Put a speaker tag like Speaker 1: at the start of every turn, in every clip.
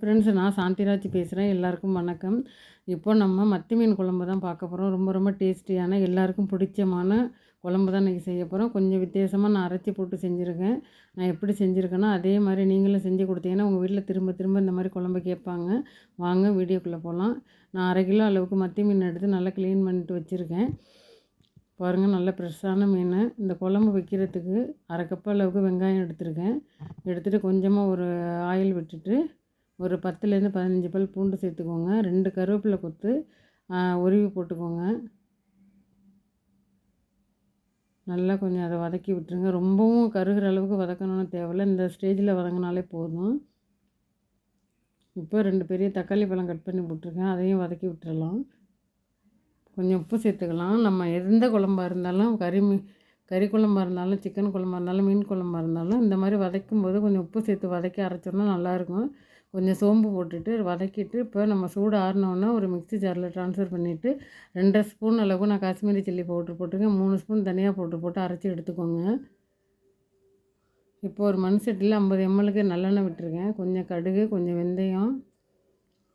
Speaker 1: Friends நான் சாந்திராஜ் பேசுகிறேன் எல்லாருக்கும் வணக்கம். இப்போ நம்ம மத்தி மீன் குழம்பு தான் பார்க்க போகிறோம் ரொம்ப ரொம்ப டேஸ்டியான எல்லாருக்கும் பிடிச்சமான குழம்பு தான் இன்றைக்கி செய்ய போகிறோம் கொஞ்சம் வித்தியாசமாக நான் அரைச்சி போட்டு செஞ்சுருக்கேன். நான் எப்படி செஞ்சுருக்கேனோ அதே மாதிரி நீங்களும் செஞ்சு கொடுத்தீங்கன்னா உங்கள் வீட்டில் திரும்ப திரும்ப இந்த மாதிரி குழம்பு கேட்பாங்க. வாங்க வீடியோக்குள்ளே போகலாம் நான் அரை கிலோ அளவுக்கு மத்தி மீன் எடுத்து நல்லா க்ளீன் பண்ணிட்டு வச்சுருக்கேன். பாருங்கள் நல்ல ஃப்ரெஷ்ஷான மீன். இந்த குழம்பு வைக்கிறதுக்கு அரை கப் அளவுக்கு வெங்காயம் எடுத்துருக்கேன். எடுத்துகிட்டு கொஞ்சமாக ஒரு ஆயில் விட்டுட்டு ஒரு பத்துலேருந்து பதினஞ்சு பல் பூண்டு சேர்த்துக்கோங்க. ரெண்டு கருவேப்பிலை கொத்து உருவி போட்டுக்கோங்க. நல்லா கொஞ்சம் அதை வதக்கி விட்டுருங்க. ரொம்பவும் கருகிற அளவுக்கு வதக்கணும்னு தேவையில்ல. இந்த ஸ்டேஜில் வதங்கினாலே போதும். இப்போ ரெண்டு பெரிய தக்காளி பழம் கட் பண்ணி போட்டிருக்கேன். அதையும் வதக்கி விட்டுறலாம். கொஞ்சம் உப்பு சேர்த்துக்கலாம். நம்ம எந்த குழம்பாக இருந்தாலும் கறி மீ கறி குழம்பாக இருந்தாலும் சிக்கன் குழம்பாக இருந்தாலும் மீன் குழம்பாக இருந்தாலும் இந்த மாதிரி வதக்கும் போது கொஞ்சம் உப்பு சேர்த்து வதக்கி அரைச்சோம்னா நல்லாயிருக்கும் கொஞ்சம் சோம்பு போட்டுட்டு வதக்கிட்டு இப்போ நம்ம சூடு ஆறினோன்னா ஒரு மிக்ஸி ஜாரில் ட்ரான்ஸ்ஃபர் பண்ணிவிட்டு ரெண்டரை ஸ்பூன் அளவுக்கு நான் காஷ்மீரி சில்லி பவுட்ரு போட்டுருக்கேன். மூணு ஸ்பூன் தனியாக போட்டு போட்டு அரைச்சி எடுத்துக்கோங்க. இப்போ ஒரு மண் சட்டியில் ஐம்பது எம்எல்க்கு நல்லெண்ணெய் விட்டுருக்கேன். கொஞ்சம் கடுகு கொஞ்சம் வெந்தயம்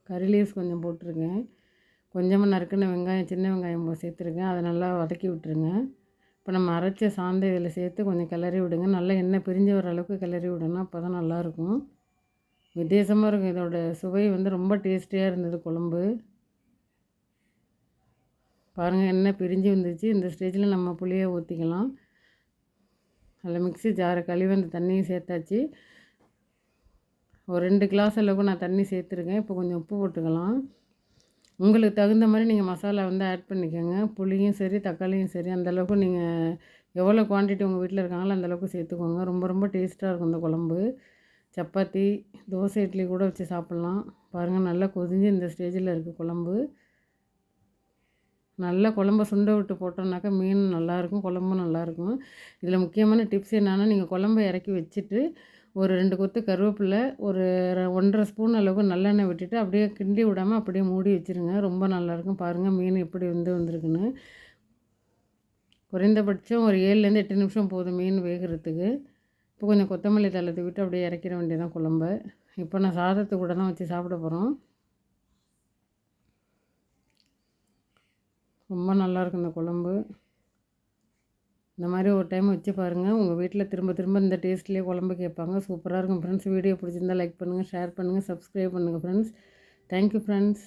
Speaker 1: கறி லீவ்ஸ் கொஞ்சம் போட்டிருக்கேன். கொஞ்சமாக நறுக்கின வெங்காயம் சின்ன வெங்காயம் சேர்த்துருக்கேன். அதை நல்லா வதக்கி விட்டுருங்க. இப்போ நம்ம அரைச்ச சாந்தை இதில் சேர்த்து கொஞ்சம் கிளறி விடுங்க. நல்லா எண்ணெய் பிரிஞ்சு வர அளவுக்கு கிளறி விடணும் அப்போ தான் நல்லாயிருக்கும். வித்தியாசமாக இருக்கும். இதோட சுவை வந்து ரொம்ப டேஸ்டியாக இருந்தது குழம்பு. பாருங்கள் எண்ணெய் பிரிஞ்சு வந்துச்சு இந்த ஸ்டேஜில் நம்ம புளியை ஊற்றிக்கலாம். அதில் மிக்ஸி ஜாரை கழுவி அந்த தண்ணியும் சேர்த்தாச்சு. ஒரு ரெண்டு கிளாஸ் அளவுக்கு நான் தண்ணி சேர்த்துருக்கேன். இப்போ கொஞ்சம் உப்பு போட்டுக்கலாம். உங்களுக்கு தகுந்த மாதிரி நீங்கள் மசாலா வந்து ஆட் பண்ணிக்கோங்க. புளியும் சரி தக்காளியும் சரி அந்தளவுக்கு நீங்கள் எவ்வளோ குவான்டிட்டி உங்கள் வீட்டில் இருக்காங்களோ அந்தளவுக்கு சேர்த்துக்கோங்க. ரொம்ப ரொம்ப டேஸ்ட்டாக இருக்கும் இந்த குழம்பு. சப்பாத்தி தோசை இட்லி கூட வச்சு சாப்பிட்லாம். பாருங்கள் நல்லா கொதிஞ்சு இந்த ஸ்டேஜில் இருக்குது குழம்பு. நல்லா குழம்ப சுண்ட விட்டு போட்டோம்னாக்கா மீன் நல்லாயிருக்கும் குழம்பும் நல்லாயிருக்கும். இதில் முக்கியமான டிப்ஸ் என்னென்னா நீங்கள் குழம்ப இறக்கி வச்சுட்டு ஒரு ரெண்டு கொத்து கருவேப்பிலை ஒரு ஒன்றரை ஸ்பூன் அளவுக்கு நல்லெண்ணெய் விட்டுட்டு அப்படியே கிண்டி விடாமல் அப்படியே மூடி வச்சுருங்க. ரொம்ப நல்லாயிருக்கும். பாருங்கள் மீன் எப்படி வந்து வந்திருக்குன்னு. குறைந்தபட்சம் ஒரு ஏழுலேருந்து எட்டு நிமிஷம் போதும் மீன் வேகிறதுக்கு. இப்போ கொஞ்சம் கொத்தமல்லி தள்ளத்தை விட்டு அப்படியே இறக்கிற வேண்டியதான் குழம்பு. இப்போ நான் சாதத்து கூட தான் வச்சு சாப்பிட போகிறோம் ரொம்ப நல்லாயிருக்கும் இந்த குழம்பு. இந்த மாதிரி ஒரு டைம் வச்சு பாருங்கள் உங்கள் வீட்டில் திரும்ப திரும்ப இந்த டேஸ்ட்லேயே குழம்பு கேட்பாங்க. சூப்பராக இருக்கும் ஃப்ரெண்ட்ஸ் வீடியோ பிடிச்சிருந்தால் லைக் பண்ணுங்கள் ஷேர் பண்ணுங்கள் சப்ஸ்கிரைப் பண்ணுங்கள் ஃப்ரெண்ட்ஸ் தேங்க்யூ ஃப்ரெண்ட்ஸ்